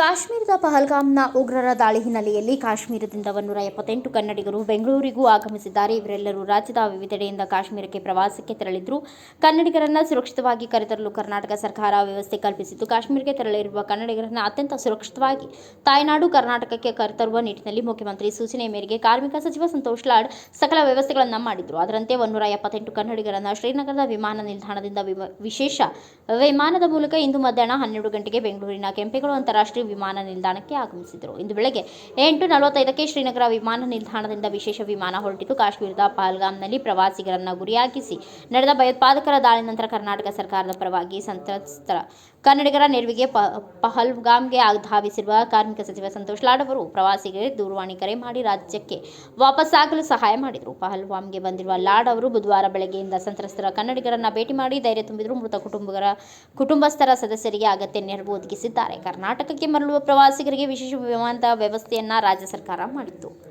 ಕಾಶ್ಮೀರದ ಪಹಲ್ಗಾಮ್ನ ಉಗ್ರರ ದಾಳಿ ಹಿನ್ನೆಲೆಯಲ್ಲಿ ಕಾಶ್ಮೀರದಿಂದ ಒನ್ನೂರ ಎಪ್ಪತ್ತೆಂಟು ಕನ್ನಡಿಗರು ಬೆಂಗಳೂರಿಗೂ ಆಗಮಿಸಿದ್ದಾರೆ. ಇವರೆಲ್ಲರೂ ರಾಜ್ಯದ ವಿವಿಧೆಡೆಯಿಂದ ಕಾಶ್ಮೀರಕ್ಕೆ ಪ್ರವಾಸಕ್ಕೆ ತೆರಳಿದ್ರು. ಕನ್ನಡಿಗರನ್ನು ಸುರಕ್ಷಿತವಾಗಿ ಕರೆತರಲು ಕರ್ನಾಟಕ ಸರ್ಕಾರ ವ್ಯವಸ್ಥೆ ಕಲ್ಪಿಸಿದ್ದು, ಕಾಶ್ಮೀರಕ್ಕೆ ತೆರಳಿರುವ ಕನ್ನಡಿಗರನ್ನು ಅತ್ಯಂತ ಸುರಕ್ಷಿತವಾಗಿ ತಾಯ್ನಾಡು ಕರ್ನಾಟಕಕ್ಕೆ ಕರೆತರುವ ನಿಟ್ಟಿನಲ್ಲಿ ಮುಖ್ಯಮಂತ್ರಿ ಸೂಚನೆ ಮೇರೆಗೆ ಕಾರ್ಮಿಕ ಸಚಿವ ಸಂತೋಷ್ ಲಾಡ್ ಸಕಲ ವ್ಯವಸ್ಥೆಗಳನ್ನು ಮಾಡಿದ್ರು. ಅದರಂತೆ ಒನ್ನೂರ ಎಪ್ಪತ್ತೆಂಟು ಕನ್ನಡಿಗರನ್ನು ಶ್ರೀನಗರದ ವಿಮಾನ ನಿಲ್ದಾಣದಿಂದ ವಿಶೇಷ ವಿಮಾನದ ಮೂಲಕ ಇಂದು ಮಧ್ಯಾಹ್ನ ಹನ್ನೆರಡು ಗಂಟೆಗೆ ಬೆಂಗಳೂರಿನ ಕೆಂಪೇಗೌಡ ಅಂತಾರಾಷ್ಟ್ರೀಯ ವಿಮಾನ ನಿಲ್ದಾಣಕ್ಕೆ ಆಗಮಿಸಿದರು. ಇಂದು ಬೆಳಗ್ಗೆ ಎಂಟು ನಲವತ್ತೈದಕ್ಕೆ ಶ್ರೀನಗರ ವಿಮಾನ ನಿಲ್ದಾಣದಿಂದ ವಿಶೇಷ ವಿಮಾನ ಹೊರಟಿತು. ಕಾಶ್ಮೀರದ ಪಹಲ್ಗಾಮ್ನಲ್ಲಿ ಪ್ರವಾಸಿಗರನ್ನ ಗುರಿಯಾಗಿಸಿ ನಡೆದ ಭಯೋತ್ಪಾದಕರ ದಾಳಿ ನಂತರ ಕರ್ನಾಟಕ ಸರ್ಕಾರದ ಪರವಾಗಿ ಸಂತ್ರಸ್ತರ ಕನ್ನಡಿಗರ ನೆರವಿಗೆ ಪ, ಪಹಲ್ಗಾಮ್ಗೆ ಧಾವಿಸಿರುವ ಕಾರ್ಮಿಕ ಸಚಿವ ಸಂತೋಷ್ ಲಾಡ್ ಅವರು ಪ್ರವಾಸಿಗರಿಗೆ ದೂರವಾಣಿ ಕರೆ ಮಾಡಿ ರಾಜ್ಯಕ್ಕೆ ವಾಪಸ್ಸಾಗಲು ಸಹಾಯ ಮಾಡಿದರು. ಪಹಲ್ಗಾಮ್ಗೆ ಬಂದಿರುವ ಲಾಡ್ ಅವರು ಬುಧವಾರ ಬೆಳಗ್ಗೆಯಿಂದ ಸಂತ್ರಸ್ತರ ಕನ್ನಡಿಗರನ್ನ ಭೇಟಿ ಮಾಡಿ ಧೈರ್ಯ ತುಂಬಿದರು. ಮೃತ ಕುಟುಂಬಗಳ, ಕುಟುಂಬಸ್ಥರ ಸದಸ್ಯರಿಗೆ ಅಗತ್ಯ ನೆರವು ಒದಗಿಸಿದ್ದಾರೆ. ಕರ್ನಾಟಕಕ್ಕೆ ಮರಳುವ ಪ್ರವಾಸಿಗರಿಗೆ ವಿಶೇಷ ವಿಮಾನದ ವ್ಯವಸ್ಥೆಯನ್ನ ರಾಜ್ಯ ಸರ್ಕಾರ ಮಾಡಿತ್ತು.